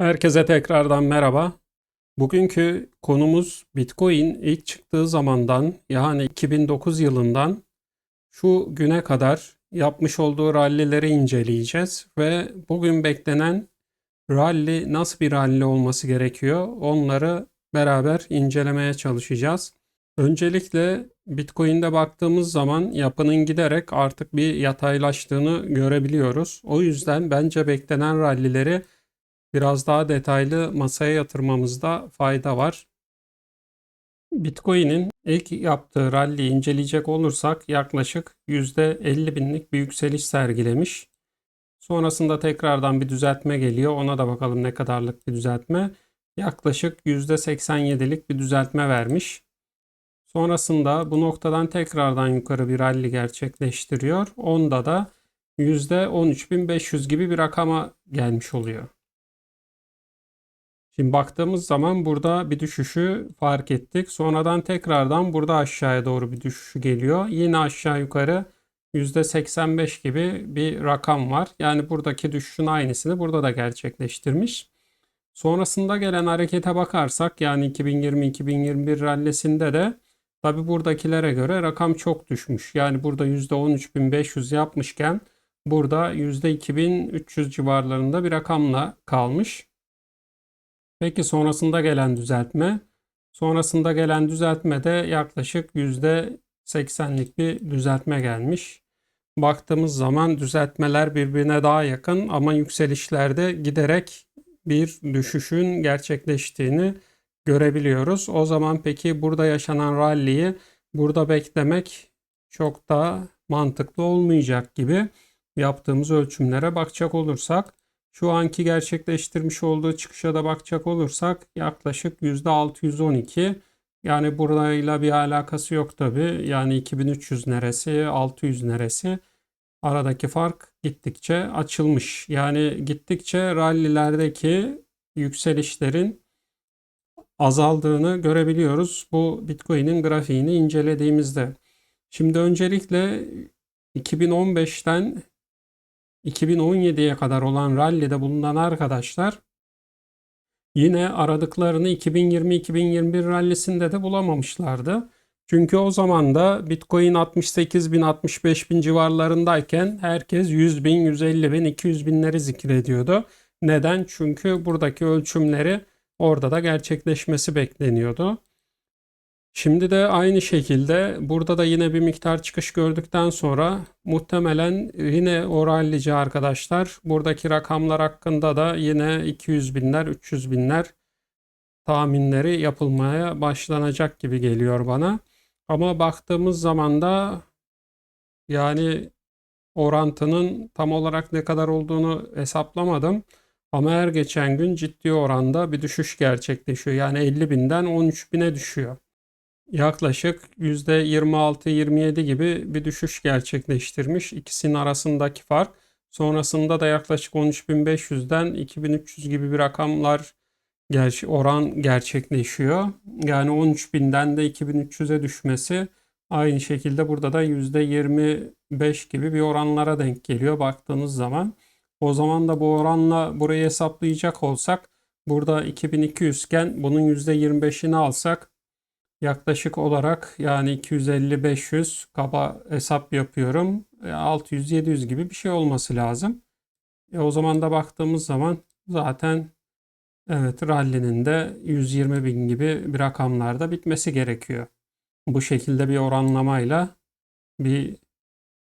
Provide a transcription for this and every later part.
Herkese tekrardan merhaba. Bugünkü konumuz Bitcoin ilk çıktığı zamandan yani 2009 yılından şu güne kadar yapmış olduğu rallileri inceleyeceğiz ve bugün beklenen rally nasıl bir rally olması gerekiyor onları beraber incelemeye çalışacağız. Öncelikle Bitcoin'de baktığımız zaman yapının giderek artık bir yataylaştığını görebiliyoruz. O yüzden bence beklenen rallileri biraz daha detaylı masaya yatırmamızda fayda var. Bitcoin'in ilk yaptığı rally'yi inceleyecek olursak yaklaşık %50 binlik bir yükseliş sergilemiş. Sonrasında tekrardan bir düzeltme geliyor. Ona da bakalım ne kadarlık bir düzeltme. Yaklaşık %87'lik bir düzeltme vermiş. Sonrasında bu noktadan tekrardan yukarı bir rally gerçekleştiriyor. Onda da %13.500 gibi bir rakama gelmiş oluyor. Şimdi baktığımız zaman burada bir düşüşü fark ettik. Sonradan tekrardan burada aşağıya doğru bir düşüşü geliyor. Yine aşağı yukarı %85 gibi bir rakam var. Yani buradaki düşüşün aynısını burada da gerçekleştirmiş. Sonrasında gelen harekete bakarsak yani 2020-2021 rallesinde de tabi buradakilere göre rakam çok düşmüş. Yani burada %13.500 yapmışken burada %2.300 civarlarında bir rakamla kalmış. Peki sonrasında gelen düzeltme? Sonrasında gelen düzeltme de yaklaşık %80'lik bir düzeltme gelmiş. Baktığımız zaman düzeltmeler birbirine daha yakın ama yükselişlerde giderek bir düşüşün gerçekleştiğini görebiliyoruz. O zaman peki burada yaşanan rally'yi burada beklemek çok da mantıklı olmayacak gibi yaptığımız ölçümlere bakacak olursak şu anki gerçekleştirmiş olduğu çıkışa da bakacak olursak yaklaşık %612. Yani burayla bir alakası yok tabi. Yani 2300 neresi, 600 neresi. Aradaki fark gittikçe açılmış. Yani gittikçe rallilerdeki yükselişlerin azaldığını görebiliyoruz. Bu Bitcoin'in grafiğini incelediğimizde. Şimdi öncelikle 2015'ten 2017'ye kadar olan rallide bulunan arkadaşlar yine aradıklarını 2020-2021 rallisinde de bulamamışlardı. Çünkü o zaman da Bitcoin 68 bin 65 bin civarlarındayken herkes 100 bin, 150 bin, 200 binleri zikrediyordu. Neden? Çünkü buradaki ölçümleri orada da gerçekleşmesi bekleniyordu. Şimdi de aynı şekilde burada da yine bir miktar çıkış gördükten sonra muhtemelen yine o rallici arkadaşlar buradaki rakamlar hakkında da yine 200 binler 300 binler tahminleri yapılmaya başlanacak gibi geliyor bana. Ama baktığımız zaman da yani orantının tam olarak ne kadar olduğunu hesaplamadım. Ama her geçen gün ciddi oranda bir düşüş gerçekleşiyor. Yani 50 binden 13 bine düşüyor yaklaşık %26-27 gibi bir düşüş gerçekleştirmiş. İkisinin arasındaki fark. Sonrasında da yaklaşık 13.500'den 2.300 gibi bir rakamlar ger oran gerçekleşiyor. Yani 13.000'den de 2.300'e düşmesi aynı şekilde burada da %25 gibi bir oranlara denk geliyor baktığınız zaman. O zaman da bu oranla burayı hesaplayacak olsak burada 2200 iken bunun %25'ini alsak yaklaşık olarak yani 250-500 kaba hesap yapıyorum. 600-700 gibi bir şey olması lazım. E o zaman da baktığımız zaman zaten evet rally'nin de 120 bin gibi bir rakamlarda bitmesi gerekiyor. Bu şekilde bir oranlamayla bir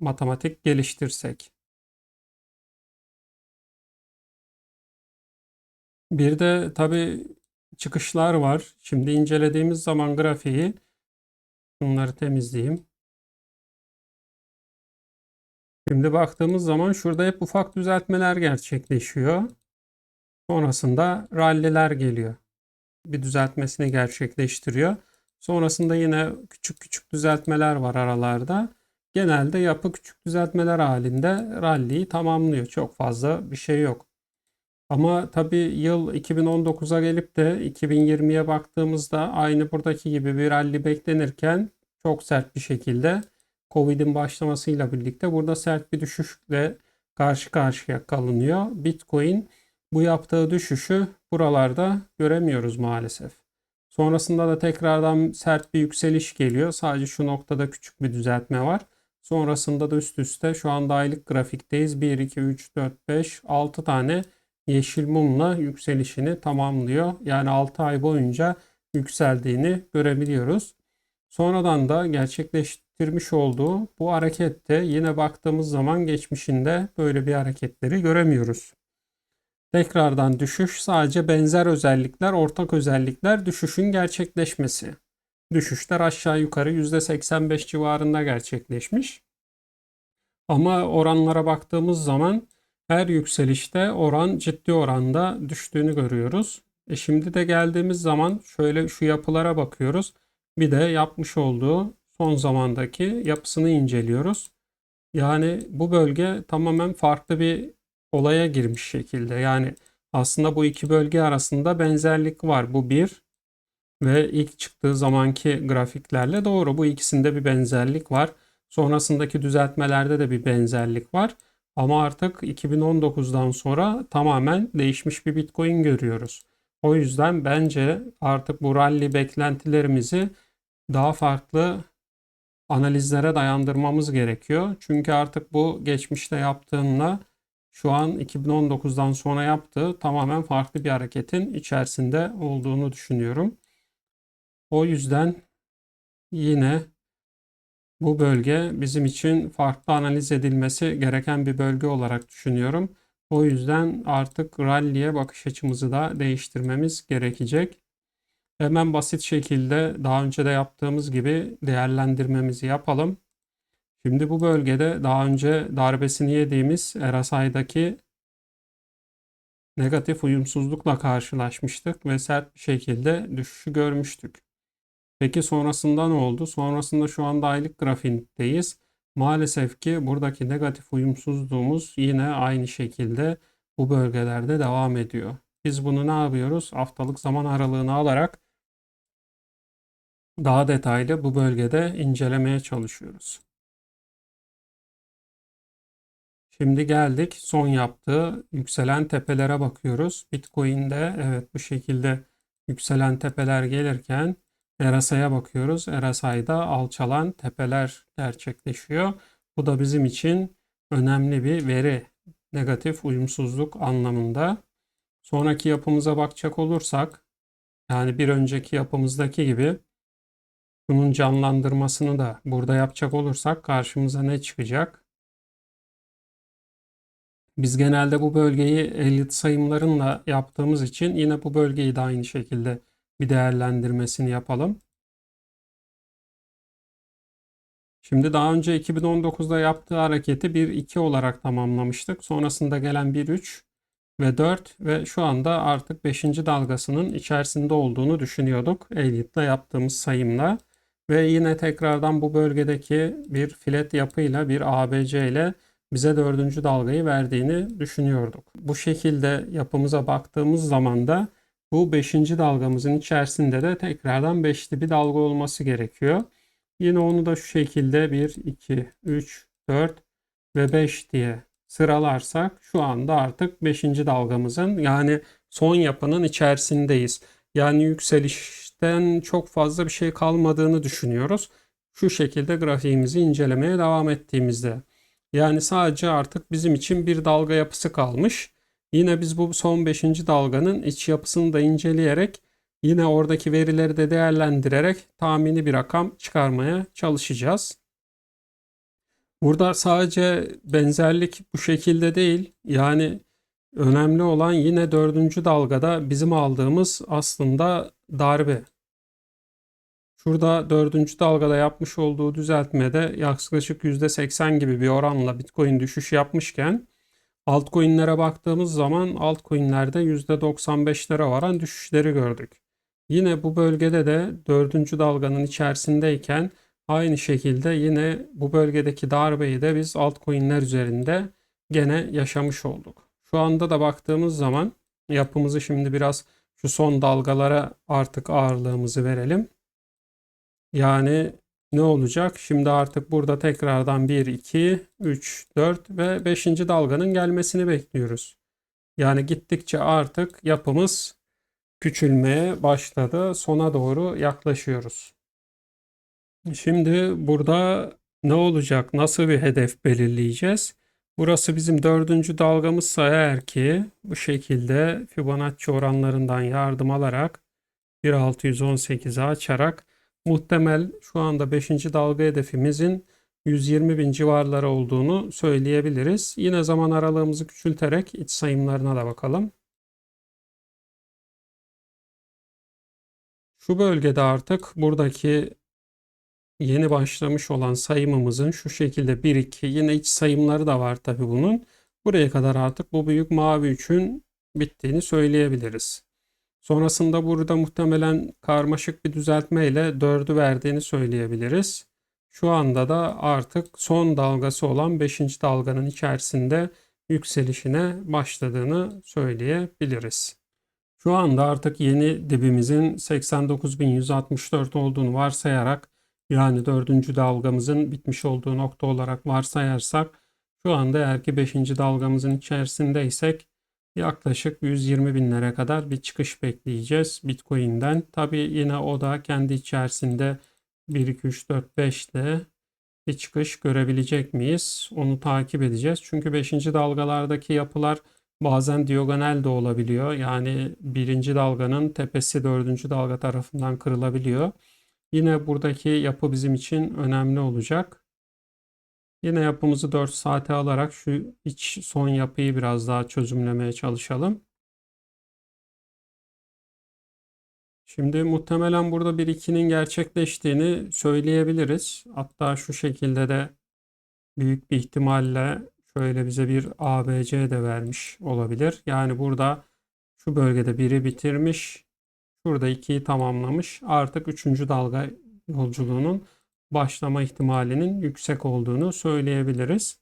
matematik geliştirsek. Bir de tabii çıkışlar var. Şimdi incelediğimiz zaman grafiği bunları temizleyeyim. Şimdi baktığımız zaman şurada hep ufak düzeltmeler gerçekleşiyor. Sonrasında ralliler geliyor. Bir düzeltmesini gerçekleştiriyor. Sonrasında yine küçük küçük düzeltmeler var aralarda. Genelde yapı küçük düzeltmeler halinde ralliyi tamamlıyor. Çok fazla bir şey yok. Ama tabii yıl 2019'a gelip de 2020'ye baktığımızda aynı buradaki gibi bir rally beklenirken çok sert bir şekilde Covid'in başlamasıyla birlikte burada sert bir düşüşle karşı karşıya kalınıyor. Bitcoin bu yaptığı düşüşü buralarda göremiyoruz maalesef. Sonrasında da tekrardan sert bir yükseliş geliyor. Sadece şu noktada küçük bir düzeltme var. Sonrasında da üst üste şu anda aylık grafikteyiz. 1, 2, 3, 4, 5, 6 tane yeşil mumla yükselişini tamamlıyor. Yani 6 ay boyunca yükseldiğini görebiliyoruz. Sonradan da gerçekleştirmiş olduğu bu harekette yine baktığımız zaman geçmişinde böyle bir hareketleri göremiyoruz. Tekrardan düşüş sadece benzer özellikler, ortak özellikler düşüşün gerçekleşmesi. Düşüşler aşağı yukarı %85 civarında gerçekleşmiş. Ama oranlara baktığımız zaman her yükselişte oran ciddi oranda düştüğünü görüyoruz. E şimdi de geldiğimiz zaman şöyle şu yapılara bakıyoruz. Bir de yapmış olduğu son zamandaki yapısını inceliyoruz. Yani bu bölge tamamen farklı bir olaya girmiş şekilde. Yani aslında bu iki bölge arasında benzerlik var. Bu bir ve ilk çıktığı zamanki grafiklerle doğru. Bu ikisinde bir benzerlik var. Sonrasındaki düzeltmelerde de bir benzerlik var. Ama artık 2019'dan sonra tamamen değişmiş bir Bitcoin görüyoruz. O yüzden bence artık bu rally beklentilerimizi daha farklı analizlere dayandırmamız gerekiyor. Çünkü artık bu geçmişte yaptığınla şu an 2019'dan sonra yaptığı tamamen farklı bir hareketin içerisinde olduğunu düşünüyorum. O yüzden yine bu bölge bizim için farklı analiz edilmesi gereken bir bölge olarak düşünüyorum. O yüzden artık rally'e bakış açımızı da değiştirmemiz gerekecek. Hemen basit şekilde daha önce de yaptığımız gibi değerlendirmemizi yapalım. Şimdi bu bölgede daha önce darbesini yediğimiz RSI'daki negatif uyumsuzlukla karşılaşmıştık ve sert bir şekilde düşüşü görmüştük. Peki sonrasında ne oldu? Sonrasında şu anda aylık grafiğindeyiz. Maalesef ki buradaki negatif uyumsuzluğumuz yine aynı şekilde bu bölgelerde devam ediyor. Biz bunu ne yapıyoruz? Haftalık zaman aralığını alarak daha detaylı bu bölgede incelemeye çalışıyoruz. Şimdi geldik son yaptığı yükselen tepelere bakıyoruz. Bitcoin'de evet bu şekilde yükselen tepeler gelirken RSI'ye bakıyoruz. RSI'da alçalan tepeler gerçekleşiyor. Bu da bizim için önemli bir veri. Negatif uyumsuzluk anlamında. Sonraki yapımıza bakacak olursak yani bir önceki yapımızdaki gibi bunun canlandırmasını da burada yapacak olursak karşımıza ne çıkacak? Biz genelde bu bölgeyi elit sayımlarınla yaptığımız için yine bu bölgeyi de aynı şekilde bir değerlendirmesini yapalım. Şimdi daha önce 2019'da yaptığı hareketi 1-2 olarak tamamlamıştık. Sonrasında gelen 1-3 ve 4 ve şu anda artık 5. dalgasının içerisinde olduğunu düşünüyorduk. Elite'le yaptığımız sayımla. Ve yine tekrardan bu bölgedeki bir filet yapıyla bir ABC ile bize dördüncü dalgayı verdiğini düşünüyorduk. Bu şekilde yapımıza baktığımız zaman da bu 5. dalgamızın içerisinde de tekrardan 5'li bir dalga olması gerekiyor. Yine onu da şu şekilde 1, 2, 3, 4 ve 5 diye sıralarsak şu anda artık 5. dalgamızın yani son yapının içerisindeyiz. Yani yükselişten çok fazla bir şey kalmadığını düşünüyoruz. Şu şekilde grafiğimizi incelemeye devam ettiğimizde. Yani sadece artık bizim için bir dalga yapısı kalmış. Yine biz bu son 5. dalganın iç yapısını da inceleyerek yine oradaki verileri de değerlendirerek tahmini bir rakam çıkarmaya çalışacağız. Burada sadece benzerlik bu şekilde değil. Yani önemli olan yine dördüncü dalgada bizim aldığımız aslında darbe. Şurada dördüncü dalgada yapmış olduğu düzeltmede yaklaşık %80 gibi bir oranla Bitcoin düşüş yapmışken altcoin'lere baktığımız zaman altcoin'lerde %95'lere varan düşüşleri gördük. Yine bu bölgede de dördüncü dalganın içerisindeyken aynı şekilde yine bu bölgedeki darbeyi de biz altcoin'ler üzerinde gene yaşamış olduk. Şu anda da baktığımız zaman yapımızı şimdi biraz şu son dalgalara artık ağırlığımızı verelim. Yani ne olacak? Şimdi artık burada tekrardan 1, 2, 3, 4 ve 5. dalganın gelmesini bekliyoruz. Yani gittikçe artık yapımız küçülmeye başladı. Sona doğru yaklaşıyoruz. Şimdi burada ne olacak? Nasıl bir hedef belirleyeceğiz? Burası bizim dördüncü dalgamızsa eğer ki bu şekilde Fibonacci oranlarından yardım alarak 1618'i açarak muhtemel şu anda 5. dalga hedefimizin 120 bin civarları olduğunu söyleyebiliriz. Yine zaman aralığımızı küçülterek iç sayımlarına da bakalım. Şu bölgede artık buradaki yeni başlamış olan sayımımızın şu şekilde 1-2 yine iç sayımları da var tabi bunun. Buraya kadar artık bu büyük mavi üçün bittiğini söyleyebiliriz. Sonrasında burada muhtemelen karmaşık bir düzeltmeyle 4'ü verdiğini söyleyebiliriz. Şu anda da artık son dalgası olan 5. dalganın içerisinde yükselişine başladığını söyleyebiliriz. Şu anda artık yeni dibimizin 89.164 olduğunu varsayarak yani 4. dalgamızın bitmiş olduğu nokta olarak varsayarsak şu anda eğer ki 5. dalgamızın içerisindeysek yaklaşık 120 binlere kadar bir çıkış bekleyeceğiz Bitcoin'den. Tabi yine o da kendi içerisinde 1, 2, 3, 4, 5 ile bir çıkış görebilecek miyiz? Onu takip edeceğiz. Çünkü 5. dalgalardaki yapılar bazen diagonal de olabiliyor. Yani birinci dalganın tepesi dördüncü dalga tarafından kırılabiliyor. Yine buradaki yapı bizim için önemli olacak. Yine yapımızı 4 saate alarak şu iç son yapıyı biraz daha çözümlemeye çalışalım. Şimdi muhtemelen burada bir 2'nin gerçekleştiğini söyleyebiliriz. Hatta şu şekilde de büyük bir ihtimalle şöyle bize bir ABC de vermiş olabilir. Yani burada şu bölgede biri bitirmiş. Şurada 2'yi tamamlamış. Artık 3. dalga yolculuğunun başlama ihtimalinin yüksek olduğunu söyleyebiliriz.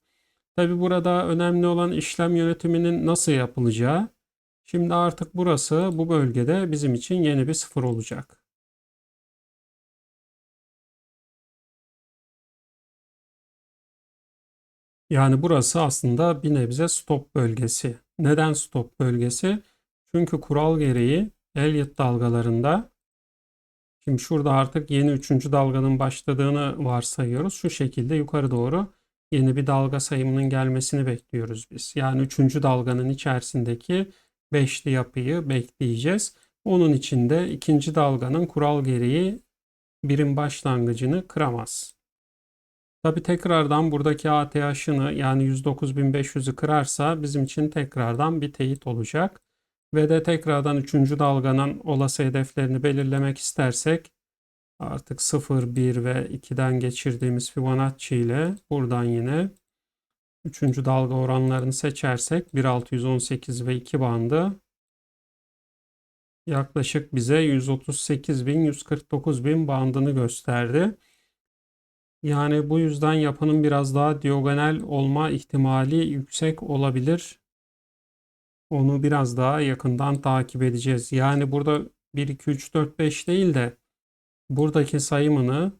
Tabi burada önemli olan işlem yönetiminin nasıl yapılacağı. Şimdi artık burası bu bölgede bizim için yeni bir sıfır olacak. Yani burası aslında bir nebze stop bölgesi. Neden stop bölgesi? Çünkü kural gereği Elliott dalgalarında şimdi şurada artık yeni üçüncü dalganın başladığını varsayıyoruz. Şu şekilde yukarı doğru yeni bir dalga sayımının gelmesini bekliyoruz biz. Yani üçüncü dalganın içerisindeki beşli yapıyı bekleyeceğiz. Onun için de ikinci dalganın kural gereği birim başlangıcını kıramaz. Tabi tekrardan buradaki ATH'ını yani 109.500'ü kırarsa bizim için tekrardan bir teyit olacak. Ve de tekrardan 3. dalganın olası hedeflerini belirlemek istersek artık 0, 1 ve 2'den geçirdiğimiz Fibonacci ile buradan yine 3. dalga oranlarını seçersek 1.618 ve 2 bandı yaklaşık bize 138 bin 149 bin bandını gösterdi. Yani bu yüzden yapının biraz daha diagonal olma ihtimali yüksek olabilir. Onu biraz daha yakından takip edeceğiz. Yani burada 1, 2, 3, 4, 5 değil de buradaki sayımını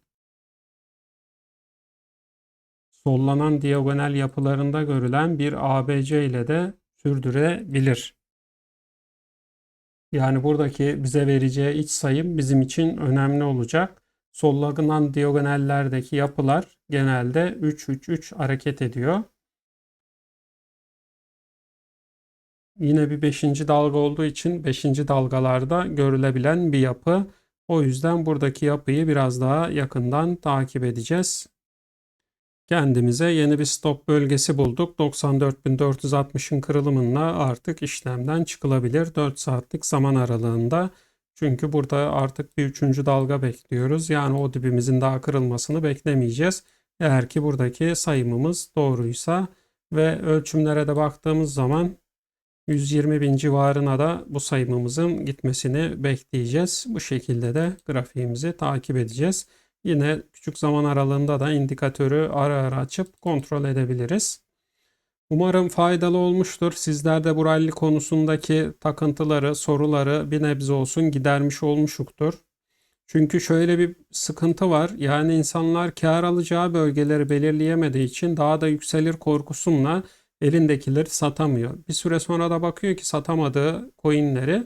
sollanan diagonal yapılarında görülen bir ABC ile de sürdürebilir. Yani buradaki bize vereceği iç sayım bizim için önemli olacak. Sollanan diagonallerdeki yapılar genelde 3-3-3 hareket ediyor. Yine bir 5. dalga olduğu için 5. dalgalarda görülebilen bir yapı. O yüzden buradaki yapıyı biraz daha yakından takip edeceğiz. Kendimize yeni bir stop bölgesi bulduk. 94.460'ın kırılımında artık işlemden çıkılabilir 4 saatlik zaman aralığında. Çünkü burada artık bir üçüncü dalga bekliyoruz. Yani o dibimizin daha kırılmasını beklemeyeceğiz. Eğer ki buradaki sayımımız doğruysa ve ölçümlere de baktığımız zaman 120 bin civarına da bu sayımımızın gitmesini bekleyeceğiz. Bu şekilde de grafiğimizi takip edeceğiz. Yine küçük zaman aralığında da indikatörü ara ara açıp kontrol edebiliriz. Umarım faydalı olmuştur. Sizler de bu rally konusundaki takıntıları, soruları bir nebze olsun gidermiş olmuşuktur. Çünkü şöyle bir sıkıntı var. Yani insanlar kar alacağı bölgeleri belirleyemediği için daha da yükselir korkusunla elindekileri satamıyor. Bir süre sonra da bakıyor ki satamadığı coinleri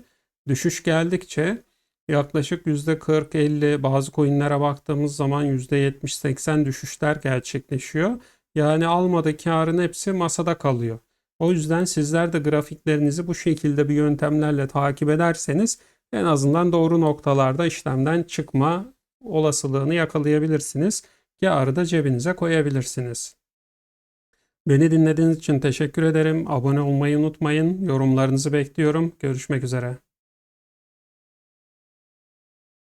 düşüş geldikçe yaklaşık %40-50 bazı coinlere baktığımız zaman %70-80 düşüşler gerçekleşiyor. Yani almadığı karın hepsi masada kalıyor. O yüzden sizler de grafiklerinizi bu şekilde bir yöntemlerle takip ederseniz en azından doğru noktalarda işlemden çıkma olasılığını yakalayabilirsiniz. Karı da cebinize koyabilirsiniz. Beni dinlediğiniz için teşekkür ederim. Abone olmayı unutmayın. Yorumlarınızı bekliyorum. Görüşmek üzere.